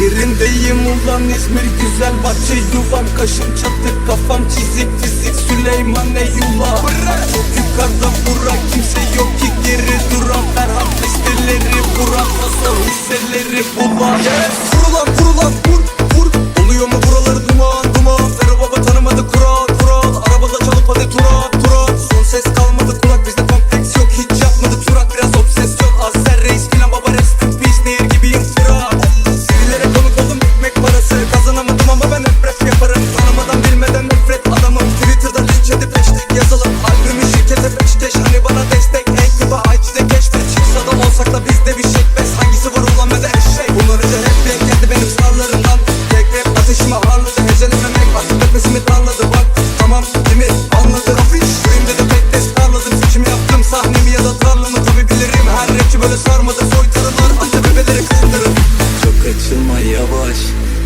Yerindeyim ulan İzmir güzel bahçe yuvam Kaşım çatık kafam çizik fizik Süleyman Eyüla Bırak. Çok yukarıda burak kimse yok ki geri duran. Ferhat listeleri vuran Asıl hisseleri bulan. Yes.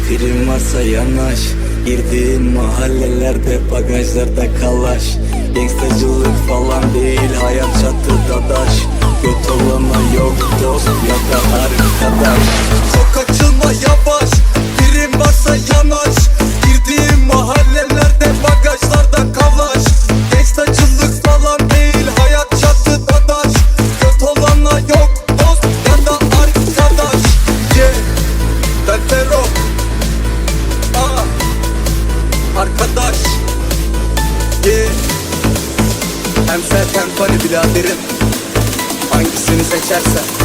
Fikrim varsa yanaş. Girdiğin mahallelerde bagajlarda kalaş Gangstacılık falan değil hayat çatı dadaş Göt olana yok dost ya da arkadaş. Hem sert hem funny biraderim. Hangisini seçersen.